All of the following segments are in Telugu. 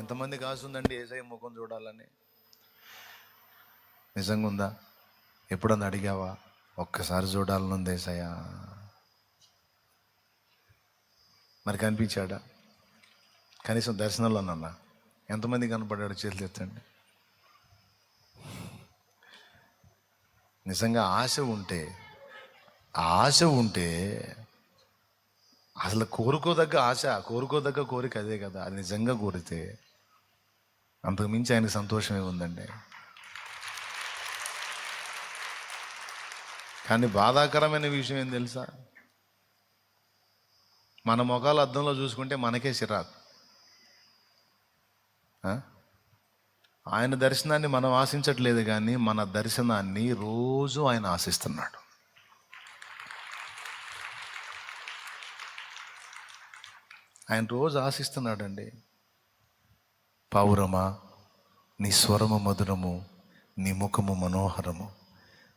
ఎంతమందికి ఆశ ఉందండి ఏసఐ ముఖం చూడాలని? నిజంగా ఉందా ఎప్పుడన్నా అడిగావా? ఒక్కసారి చూడాలని ఉంది ఏసయ్య. మరి కనిపించాడా? కనీసం దర్శనంలోనన్నా? ఎంతమంది కనపడ్డాడు చేతులు ఎత్తండి? నిజంగా ఆశ ఉంటే ఆశ ఉంటే అసలు కోరుకోదగ్గ ఆశ కోరుకోదగ్గ కోరిక అదే కదా. అది నిజంగా కోరితే అంతకు మించి ఆయనకు సంతోషమే ఉందండి కానీ బాధాకరమైన విషయం ఏం తెలుసా? మన ముఖాలు అద్దంలో చూసుకుంటే మనకే చిరాకు ఆయన దర్శనాన్ని మనం ఆశించట్లేదు కానీ మన దర్శనాన్ని రోజు ఆయన ఆశిస్తున్నాడు. ఆయన రోజు ఆశిస్తున్నాడండి. పౌరమా? నీ స్వరము మధురము నీ ముఖము మనోహరము.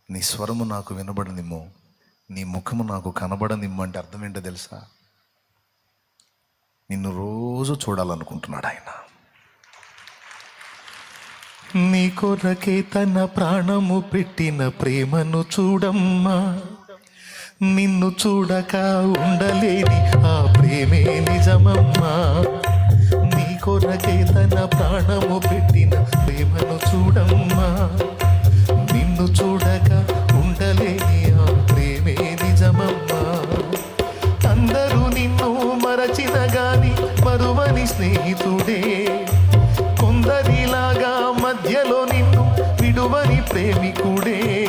నీ స్వరము నాకు వినబడనిమ్ము నీ ముఖము నాకు కనబడనిమ్ము అంటే అర్థం ఏంటో తెలుసా? నిన్ను రోజు చూడాలనుకుంటున్నాడు ఆయన. నీ కొరకే తన ప్రాణము పెట్టిన ప్రేమను చూడమ్మా. నిన్ను చూడక ఉండలేని ఆ ప్రేమే నిజమమ్మా. కొరకే తన ప్రాణము పెట్టిన ప్రేమను చూడమ్మా. నిన్ను చూడక ఉండలేని ఆ ప్రేమే నిజమమ్మా. అందరూ నిన్ను మరచిన గాని మరువని స్నేహితుడే. కొందరిలాగా మధ్యలో నిన్ను విడువని ప్రేమికుడే.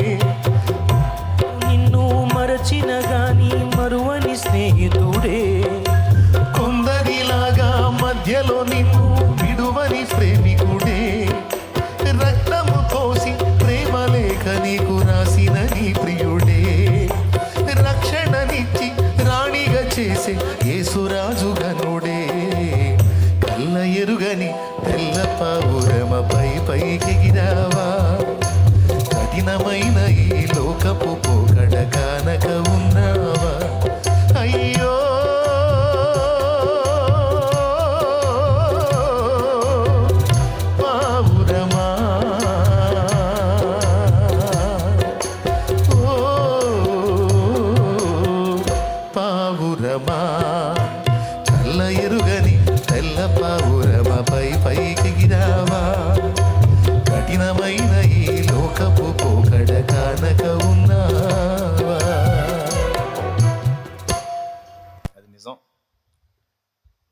నిన్ను మరచిన గాని మరువని స్నేహితుడే. రాజుగా చల్ల తెల్ల పావురమపై పైకి గిరావా? కఠినమైన ఈ లోకపు పోకడ కానక ఉన్నావా? అది నిజం.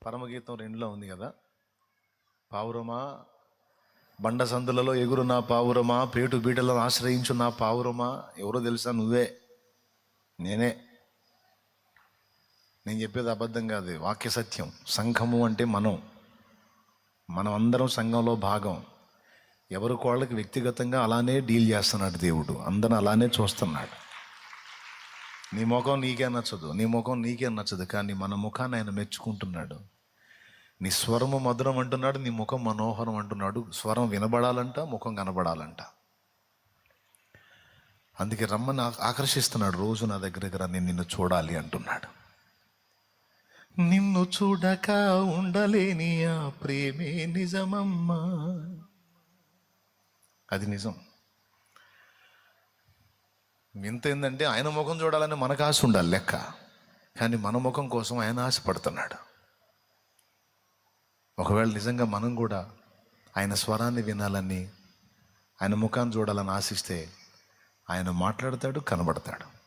పరమగీతం రెండులో ఉంది కదా? పావురమా? బండ సందులలో ఎగురు నా పావురమా? పేటు బీటలను ఆశ్రయించు నా పావురమా? ఎవరో తెలుసా నువ్వే? నేనే. నేను చెప్పేది అబద్ధం కాదు వాక్య సత్యం. సంఘము అంటే మనం. మనం అందరం సంఘంలో భాగం. ఎవరి వాళ్ళకి వ్యక్తిగతంగా అలానే డీల్ చేస్తున్నాడు దేవుడు. అందరం అలానే చూస్తున్నాడు. నీ ముఖం నీకే నచ్చదు. నీ ముఖం నీకే నచ్చదు. కానీ మన ముఖాన్ని ఆయన మెచ్చుకుంటున్నాడు. నీ స్వరము మధురం అంటున్నాడు నీ ముఖం మనోహరం అంటున్నాడు. స్వరం వినబడాలంట ముఖం కనబడాలంట. అందుకే రమ్మని ఆ- ఆకర్షిస్తున్నాడు. రోజు నా దగ్గర నేను నిన్ను చూడాలి అంటున్నాడు. నిన్ను చూడక ఉండలేని ఆ ప్రేమే నిజమమ్మా. అది నిజం. వింత ఏంటంటే ఆయన ముఖం చూడాలని మనకు ఆశ ఉండాలి లెక్క. కానీ మన ముఖం కోసం ఆయన ఆశపడుతున్నాడు. ఒకవేళ నిజంగా మనం కూడా ఆయన స్వరాన్ని వినాలని ఆయన ముఖాన్ని చూడాలని ఆశిస్తే ఆయన మాట్లాడతాడు కనబడతాడు.